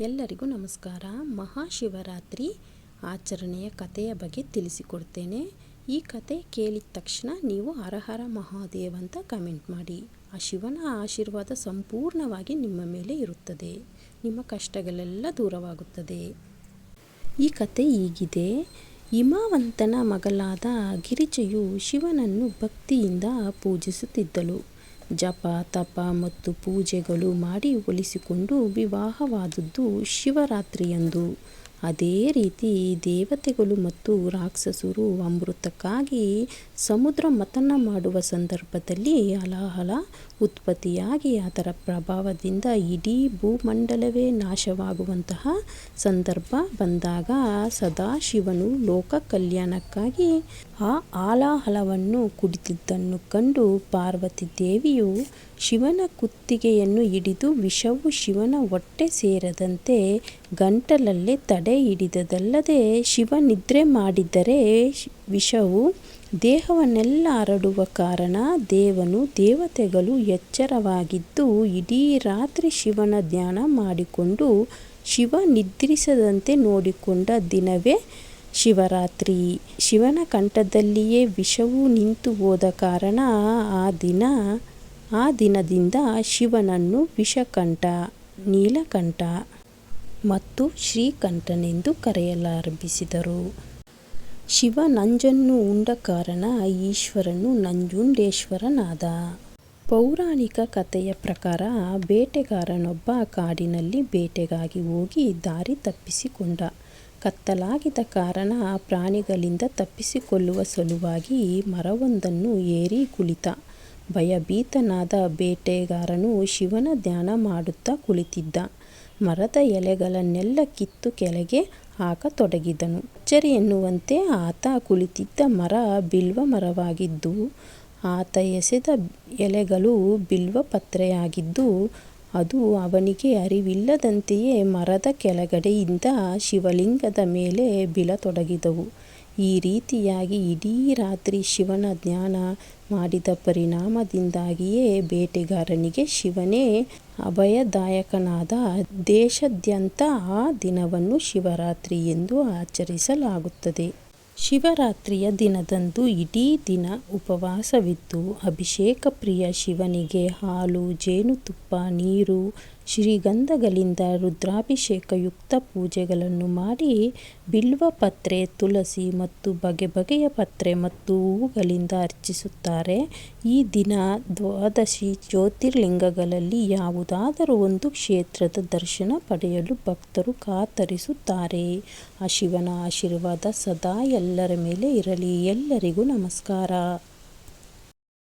ಎಲ್ಲರಿಗೂ ನಮಸ್ಕಾರ. ಮಹಾಶಿವರಾತ್ರಿ ಆಚರಣೆಯ ಕಥೆಯ ಬಗ್ಗೆ ತಿಳಿಸಿಕೊಡ್ತೇನೆ. ಈ ಕತೆ ಕೇಳಿದ ತಕ್ಷಣ ನೀವು ಹರಹರ ಹರ ಮಹಾದೇವ್ ಅಂತ ಕಮೆಂಟ್ ಮಾಡಿ. ಆ ಶಿವನ ಆಶೀರ್ವಾದ ಸಂಪೂರ್ಣವಾಗಿ ನಿಮ್ಮ ಮೇಲೆ ಇರುತ್ತದೆ. ನಿಮ್ಮ ಕಷ್ಟಗಳೆಲ್ಲ ದೂರವಾಗುತ್ತದೆ. ಈ ಕತೆ ಹೀಗಿದೆ. ಹಿಮಾವಂತನ ಮಗಳಾದ ಗಿರಿಜೆಯು ಶಿವನನ್ನು ಭಕ್ತಿಯಿಂದ ಪೂಜಿಸುತ್ತಿದ್ದಳು. ಜಪ, ತಪ ಮತ್ತು ಪೂಜೆಗಳು ಮಾಡಿ ಒಲಿಸಿಕೊಂಡು ವಿವಾಹವಾದದ್ದು ಶಿವರಾತ್ರಿಯಂದು. ಅದೇ ರೀತಿ ದೇವತೆಗಳು ಮತ್ತು ರಾಕ್ಷಸರು ಅಮೃತಕ್ಕಾಗಿ ಸಮುದ್ರ ಮಥನ ಮಾಡುವ ಸಂದರ್ಭದಲ್ಲಿ ಹಲಾಹಲ ಉತ್ಪತ್ತಿಯಾಗಿ ಅದರ ಪ್ರಭಾವದಿಂದ ಇಡೀ ಭೂಮಂಡಲವೇ ನಾಶವಾಗುವಂತಹ ಸಂದರ್ಭ ಬಂದಾಗ ಸದಾಶಿವನು ಲೋಕ ಕಲ್ಯಾಣಕ್ಕಾಗಿ ಆ ಆಲಾಹಲವನ್ನು ಕುಡಿದಿದ್ದನ್ನು ಕಂಡು ಪಾರ್ವತಿ ದೇವಿಯು ಶಿವನ ಕುತ್ತಿಗೆಯನ್ನು ಹಿಡಿದು ವಿಷವು ಶಿವನ ಹೊಟ್ಟೆ ಸೇರದಂತೆ ಗಂಟಲಲ್ಲಿ ತಡೆ ಹಿಡಿದದಲ್ಲದೆ ಶಿವ ನಿದ್ರೆ ಮಾಡಿದ್ದರೆ ವಿಷವು ದೇಹವನ್ನೆಲ್ಲ ಹರಡುವ ಕಾರಣ ದೇವನು ದೇವತೆಗಳು ಎಚ್ಚರವಾಗಿದ್ದು ಇಡೀ ರಾತ್ರಿ ಶಿವನ ಧ್ಯಾನ ಮಾಡಿಕೊಂಡು ಶಿವ ನಿದ್ರಿಸದಂತೆ ನೋಡಿಕೊಂಡ ದಿನವೇ ಶಿವರಾತ್ರಿ. ಶಿವನ ಕಂಠದಲ್ಲಿಯೇ ವಿಷವು ನಿಂತು ಹೋದ ಕಾರಣ ಆ ದಿನ, ಆ ದಿನದಿಂದ ಶಿವನನ್ನು ವಿಷಕಂಠ, ನೀಲಕಂಠ ಮತ್ತು ಶ್ರೀಕಂಠನೆಂದು ಕರೆಯಲಾರಂಭಿಸಿದರು. ಶಿವ ನಂಜನ್ನು ಉಂಡ ಕಾರಣ, ಈಶ್ವರನು ನಂಜುಂಡೇಶ್ವರನಾದ. ಪೌರಾಣಿಕ ಕಥೆಯ ಪ್ರಕಾರ ಬೇಟೆಗಾರನೊಬ್ಬ ಕಾಡಿನಲ್ಲಿ ಬೇಟೆಗಾಗಿ ಹೋಗಿ ದಾರಿ ತಪ್ಪಿಸಿಕೊಂಡ. ಕತ್ತಲಾಗಿದ್ದ ಕಾರಣ ಪ್ರಾಣಿಗಳಿಂದ ತಪ್ಪಿಸಿಕೊಳ್ಳುವ ಸಲುವಾಗಿ ಮರವೊಂದನ್ನು ಏರಿ ಕುಳಿತ. ಭಯಭೀತನಾದ ಬೇಟೆಗಾರನು ಶಿವನ ಧ್ಯಾನ ಮಾಡುತ್ತಾ ಕುಳಿತಿದ್ದ. ಮರದ ಎಲೆಗಳನ್ನೆಲ್ಲ ಕಿತ್ತು ಕೆಳಗೆ ಹಾಕತೊಡಗಿದನು ಅಚ್ಚರಿ ಎನ್ನುವಂತೆ ಆತ ಕುಳಿತಿದ್ದ ಮರ ಬಿಲ್ವ ಮರವಾಗಿದ್ದು, ಆತ ಎಸೆದ ಎಲೆಗಳು ಬಿಲ್ವ ಪತ್ರೆಯಾಗಿದ್ದು, ಅದು ಅವನಿಗೆ ಅರಿವಿಲ್ಲದಂತೆಯೇ ಮರದ ಕೆಳಗಡೆಯಿಂದ ಶಿವಲಿಂಗದ ಮೇಲೆ ಬೀಳತೊಡಗಿದವು. ಈ ರೀತಿಯಾಗಿ ಇಡೀ ರಾತ್ರಿ ಶಿವನ ಧ್ಯಾನ ಮಾಡಿದ ಪರಿಣಾಮದಿಂದಾಗಿಯೇ ಬೇಟೆಗಾರನಿಗೆ ಶಿವನೇ ಅಭಯದಾಯಕನಾದ ದೇಶಾದ್ಯಂತ ಆ ದಿನವನ್ನು ಶಿವರಾತ್ರಿ ಎಂದು ಆಚರಿಸಲಾಗುತ್ತದೆ. ಶಿವರಾತ್ರಿಯ ದಿನದಂದು ಇಡೀ ದಿನ ಉಪವಾಸವಿದ್ದು ಅಭಿಷೇಕ ಪ್ರಿಯ ಶಿವನಿಗೆ ಹಾಲು, ಜೇನುತುಪ್ಪ, ನೀರು ಶ್ರೀಗಂಧಗಳಿಂದ ರುದ್ರಾಭಿಷೇಕಯುಕ್ತ ಪೂಜೆಗಳನ್ನು ಮಾಡಿ ಬಿಲ್ವಪತ್ರೆ ತುಳಸಿ ಮತ್ತು ಬಗೆ ಬಗೆಯ ಪತ್ರೆ ಮತ್ತು ಹೂವುಗಳಿಂದ ಅರ್ಚಿಸುತ್ತಾರೆ. ಈ ದಿನ ದ್ವಾದಶಿ ಜ್ಯೋತಿರ್ಲಿಂಗಗಳಲ್ಲಿ ಯಾವುದಾದರೂ ಒಂದು ಕ್ಷೇತ್ರದ ದರ್ಶನ ಪಡೆಯಲು ಭಕ್ತರು ಕಾತರಿಸುತ್ತಾರೆ. ಆ ಶಿವನ ಆಶೀರ್ವಾದ ಸದಾ ಎಲ್ಲರ ಮೇಲೆ ಇರಲಿ. ಎಲ್ಲರಿಗೂ ನಮಸ್ಕಾರ.